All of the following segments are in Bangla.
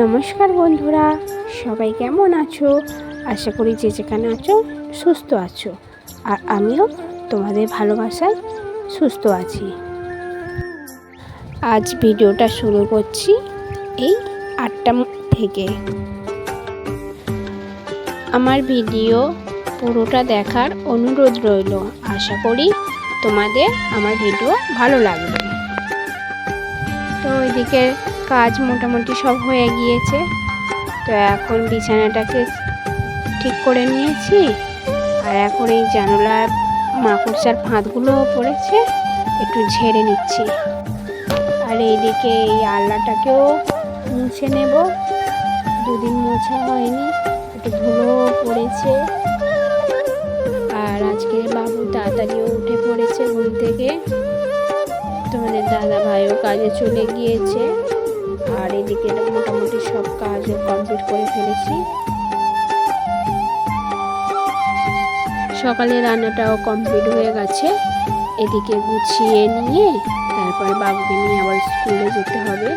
নমস্কার বন্ধুরা, সবাই কেমন আছো? আশা করি যে যেখানে আছো, সুস্থ আছো। আর আমিও তোমাদের ভালোবাসায় সুস্থ আছি। আজ ভিডিওটা শুরু করছি এই আটটা থেকে। আমার ভিডিও পুরোটা দেখার অনুরোধ রইল। আশা করি তোমাদের আমার ভিডিও ভালো লাগবে। তো ওইদিকে কাজ মোটামুটি সব হয়ে গিয়েছে। তো এখন বিছানাটাকে ঠিক করে নিয়েছি। আর এখন এই জানলার মাকড়সার ফাঁদগুলো পড়েছে, একটু ঝেড়ে নিচ্ছি। আর এইদিকে এই আল্লাটাকেও মুছে নেব। দুদিন মোছা হয়নি, একটু ধুলো পড়েছে। আর আজকে বাবু তাড়াতাড়িও উঠে পড়েছে ঘুম থেকে। তোমাদের দাদা ভাইও কাজে চলে গিয়েছে। আর এদিকে মোটামুটি সব কাজও কমপ্লিট করে ফেলেছি। সকালে রান্নাটাও কমপ্লিট হয়ে গেছে। এদিকে গুছিয়ে নিয়ে তারপর বাবুকে নিয়ে আবার স্কুলে যেতে হবে।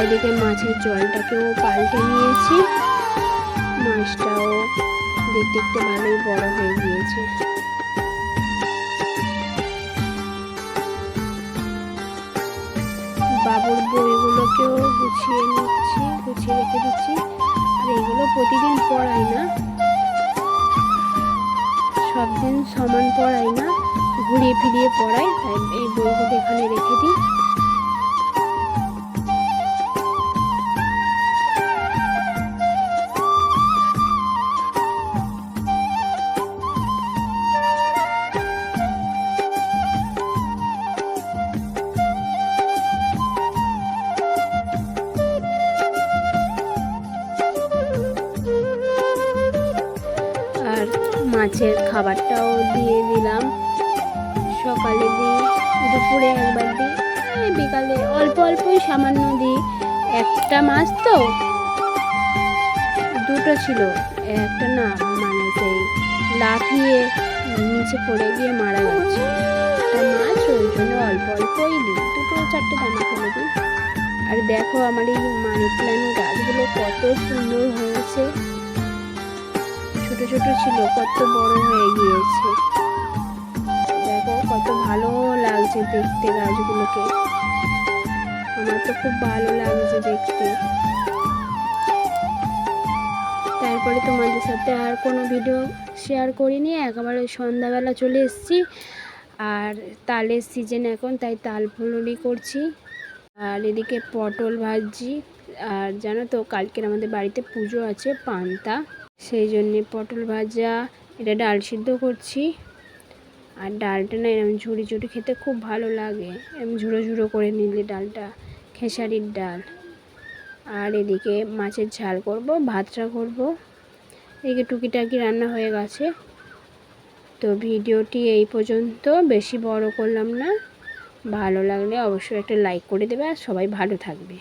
এদিকে মাছের জলটাকেও পাল্টে নিয়েছি। মাছটাও দেখতে দেখতে ভালোই বড় হয়ে গিয়েছে। গুছিয়ে নিচ্ছি, গুছিয়ে রেখে দিচ্ছি। আর এগুলো প্রতিদিন পড়াই না। সব দিন সমান পড়াই না। ঘুরিয়ে ফিরিয়ে পড়াই, তাই এই বইগুলো এখানে রেখে দিই। মাছের খাবারটাও দিয়ে দিলাম। সকালে দিই, দুপুরে একবার দিই। বিকালে অল্প অল্পই সামান্য দিই। একটা মাছ তো, দুটো ছিল, একটা না মানে সেই লাফিয়ে নিচে পড়ে গিয়ে মারা গেছে। একটা মাছ, ওই জন্য অল্প অল্পই দিই। দুটো চারটে দানা ফেলে দিই। আর দেখো আমার এই মানি প্ল্যান্ট গাছগুলো কত সুন্দর হয়েছে। ছোট ছোট ছিল, কত বড় হয়ে গিয়েছে। দেখো, কত ভালো লাগছে দেখতে গাছগুলোকে। আমার তো খুব ভালো লাগছে দেখতে। তারপরে তোমাদের সাথে আর কোনো ভিডিও শেয়ার করিনি, একেবারে সন্ধ্যাবেলা চলে এসেছি। আর তালের সিজন এখন, তাই তাল ফুলুরি করছি। আর এদিকে পটল ভাজছি। আর জানো তো, কালকের আমাদের বাড়িতে পুজো আছে, পান্তা। সেই জন্যে পটল ভাজা, এটা ডাল সিদ্ধ করছি। আর ডালটা না এরকম ঝুড়ি ঝুড়ি খেতে খুব ভালো লাগে। এরকম ঝুড়ো ঝুড়ো করে নিলে ডালটা খেসারির ডাল। আর এদিকে মাছের ঝাল করব, ভাতটা করব। এদিকে টুকিটাকি রান্না হয়ে গেছে। তো ভিডিওটি এই পর্যন্ত। বেশি বড় করলাম না। ভালো লাগলে অবশ্যই একটা লাইক করে দেবে আর সবাই ভালো থাকবে।